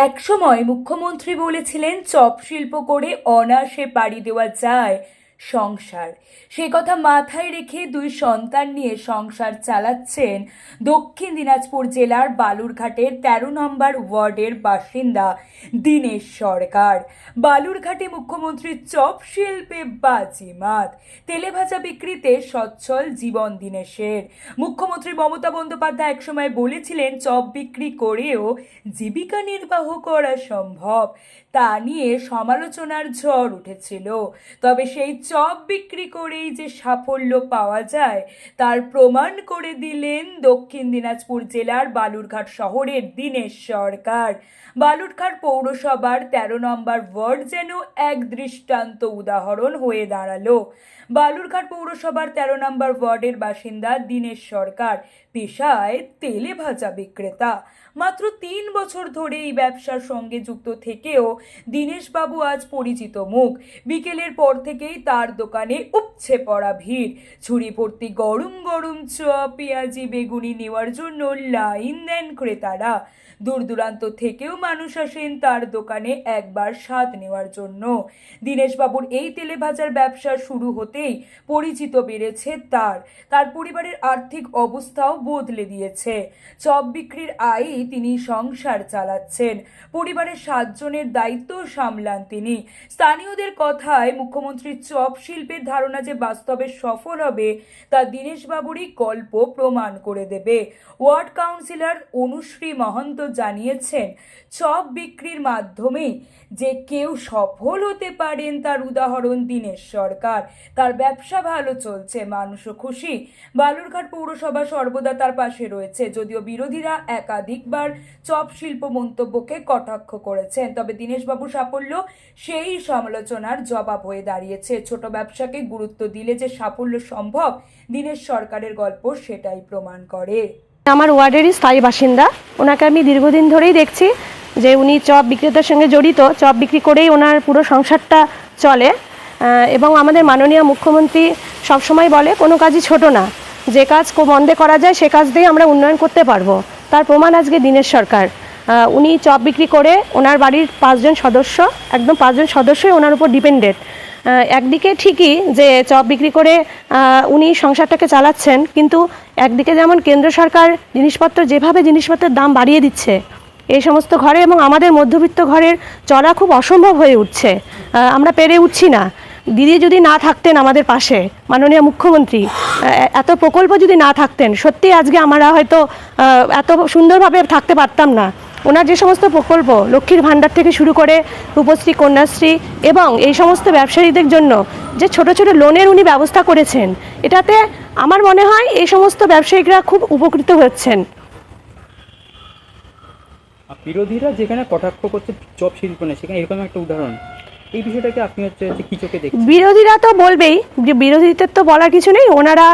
একসময় মুখ্যমন্ত্রী বলেছিলেন চপ শিল্প করে অনাসে পাড়ি দেওয়া যায়। সংসার। সে কথা মাথায় রেখে দুই সন্তান নিয়ে সংসার চালাচ্ছেন দক্ষিণ দিনাজপুর জেলার বালুরঘাটের তেরো নম্বর ওয়ার্ডের বাসিন্দা দীনেশ সরকার। বালুরঘাটে মুখ্যমন্ত্রীর চপ শিল্পে বাজিমাত তেলেভাজা বিক্রিতে সচ্ছল জীবন দীনেশের। মুখ্যমন্ত্রী মমতা বন্দ্যোপাধ্যায় একসময় বলেছিলেন, চপ বিক্রি করেও জীবিকা নির্বাহ করা সম্ভব। তা নিয়ে সমালোচনার ঝড় উঠেছিল। তবে সেই চপ বিক্রি করেই যে সাফল্য পাওয়া যায়, তার প্রমাণ করে দিলেন দক্ষিণ দিনাজপুর জেলার বালুরঘাট শহরের দীনেশ সরকার। বালুরঘাট পৌরসভার তেরো নম্বর ওয়ার্ড যেন এক দৃষ্টান্ত উদাহরণ হয়ে দাঁড়াল। বালুরঘাট পৌরসভার তেরো নম্বর ওয়ার্ডের বাসিন্দা দীনেশ সরকার, পেশায় তেলে ভাজা বিক্রেতা। মাত্র তিন বছর ধরে এই ব্যবসার সঙ্গে যুক্ত থেকেও দীনেশবাবু আজ পরিচিত মুখ। বিকেলের পর থেকেই তার দোকানে উপছে পড়া ভিড়। ঝুড়ি ভর্তি গরম গরম চপ পেঁয়াজি বেগুনি নেওয়ার জন্য লাইন দেন ক্রেতারা। দূর দূরান্ত থেকেও মানুষ আসেন তার দোকানে একবার স্বাদ নেওয়ার জন্য। দীনেশবাবুর এই তেলে ভাজার ব্যবসা শুরু হতেই পরিচিত বেড়েছে তার। তার পরিবারের আর্থিক অবস্থাও বদলে দিয়েছে। চপ বিক্রির আয়ই তিনি সংসার চালাচ্ছেন। পরিবারের সাতজনের দায়িত্ব সামলান তিনি। স্থানীয়দের কথায় মুখ্যমন্ত্রীর চপ শিল্পের ধারণা যে বাস্তবে সফল হবে, তা দীনেশবাবুরই গল্প প্রমাণ করে দেবে। ওয়ার্ড কাউন্সিলর অনুশ্রী মহন্ত জানিয়েছেন চপ বিক্রির মাধ্যমেই যে কেউ সফল হতে পারেন তার উদাহরণ দীনেশ সরকার। তার ব্যবসা ভালো চলছে, মানুষও খুশি। বালুরঘাট পৌরসভা সর্বদা তার পাশে রয়েছে, যদিও বিরোধীরা একাধিকবার চপ শিল্প মন্তব্যকে কটাক্ষ করেছেন, তবে দীনেশবাবু সাফল্য সেই সমালোচনার জবাব হয়ে দাঁড়িয়েছে। ছোট ব্যবসাকে গুরুত্ব দিলে যে সাফল্য সম্ভব দীনেশ সরকারের গল্প সেটাই প্রমাণ করে। আমার ওয়ার্ডেরই স্থায়ী বাসিন্দা। ওনাকে আমি দীর্ঘদিন ধরেই দেখছি যে উনি চপ বিক্রেতার সঙ্গে জড়িত। চপ বিক্রি করেই ওনার পুরো সংসারটা চলে। এবং আমাদের মাননীয় মুখ্যমন্ত্রী সবসময় বলে কোনো কাজই ছোট না। যে কাজ মন্দে করা যায় সে কাজ দিয়ে আমরা উন্নয়ন করতে পারব। তার প্রমাণ আজকে দিনের সরকার। উনি চপ বিক্রি করে ওনার বাড়ির পাঁচজন সদস্য একদম পাঁচজন সদস্যই ওনার উপর ডিপেন্ডেড আহ, একদিকে ঠিকই যে চপ বিক্রি করে উনি সংসারটাকে চালাচ্ছেন, কিন্তু একদিকে যেমন কেন্দ্র সরকার জিনিসপত্র, যেভাবে জিনিসপত্রের দাম বাড়িয়ে দিচ্ছে, এই সমস্ত ঘরে এবং আমাদের মধ্যবিত্ত ঘরের চলা খুব অসম্ভব হয়ে উঠছে। আমরা পেরে উঠছি না। দিদি যদি না থাকতেন আমাদের পাশে, মাননীয় মুখ্যমন্ত্রী এত প্রকল্প যদি না থাকতেন, সত্যি আজকে আমরা হয়তো এত সুন্দরভাবে থাকতে পারতাম না। ওনার যে সমস্ত প্রকল্প লক্ষ্মীর ভাণ্ডার থেকে শুরু করে রূপশ্রী, কন্যাশ্রী এবং এই সমস্ত ব্যবসায়ীদের জন্য যে ছোট ছোট লোনের উনি ব্যবস্থা করেছেন, এটাতে আমার মনে হয় এই সমস্ত ব্যবসায়ীরা খুব উপকৃত হচ্ছেন। বিরোধীরা যেখানে কটাক্ষ করছে চপ শিল্প নেই সেখানে এরকম একটা উদাহরণ। এই বিষয়টাকে আপনি হচ্ছে কি চোখে দেখছেন? বিরোধীরা তো বলবেই, যে বিরোধীদের তো বলার কিছু নেই। ওনারা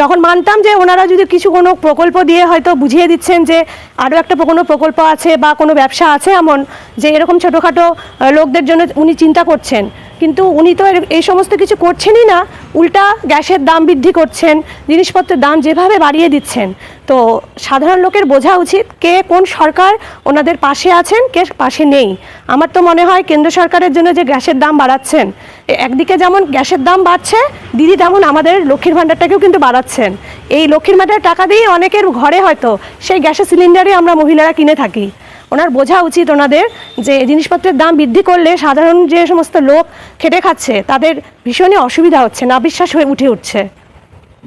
যখন মানতাম যে ওনারা যদি কিছু কোনো প্রকল্প দিয়ে হয়তো বুঝিয়ে দিচ্ছেন যে আরও একটা কোনো প্রকল্প আছে বা কোনো ব্যবসা আছে এমন, যে এরকম ছোটোখাটো লোকদের জন্য উনি চিন্তা করছেন। কিন্তু উনি তো এই সমস্ত কিছু করছেনই না, উল্টা গ্যাসের দাম বৃদ্ধি করছেন, জিনিসপত্রের দাম যেভাবে বাড়িয়ে দিচ্ছেন। তো সাধারণ লোকের বোঝা উচিত কে কোন সরকার ওনাদের পাশে আছেন, কে পাশে নেই। আমার তো মনে হয় কেন্দ্র সরকারের জন্য যে গ্যাসের দাম বাড়াচ্ছেন একদিকে যেমন গ্যাসের দাম বাড়ছে, দিদি তেমন আমাদের লক্ষ্মীর ভাণ্ডারটাকেও কিন্তু বাড়াচ্ছেন। এই লক্ষ্মীর ভাণ্ডার টাকা দিয়ে অনেকের ঘরে হয়তো সেই গ্যাসের সিলিন্ডারই আমরা মহিলারা কিনে থাকি। ওনার বোঝা উচিত ওনাদের যে জিনিসপত্রের দাম বৃদ্ধি করলে সাধারণ যে সমস্ত লোক খেটে খাচ্ছে তাদের ভীষণই অসুবিধা হচ্ছে না বিশ্বাস হয়ে উঠে উঠছে।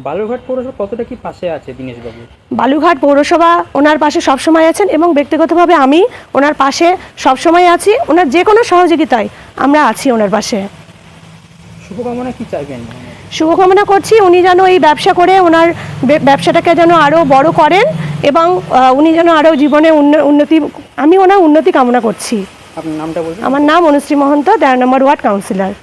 বালুরঘাট পৌরসভা কতটা কি পাশে আছে দীনেশবাবু? বালুঘাট পৌরসভা ওনার পাশে সবসময় আছেন এবং ব্যক্তিগতভাবে আমি ওনার পাশে সবসময় আছি ওনার যে কোনো সহযোগিতায় আমরা আছি ওনার পাশে। শুভকামনা কি চাইবেন? শুভকামনা করছি উনি যেন এই ব্যবসা করে ওনার ব্যবসাটাকে যেন আরও বড় করেন এবং উনি যেন আরও জীবনে উন্ন- উন্নতি আমি ওনার উন্নতি কামনা করছি। আপনার নামটা বলবেন আমার নাম অনুশ্রী মহন্ত তেরো নম্বর ওয়ার্ড কাউন্সিলর।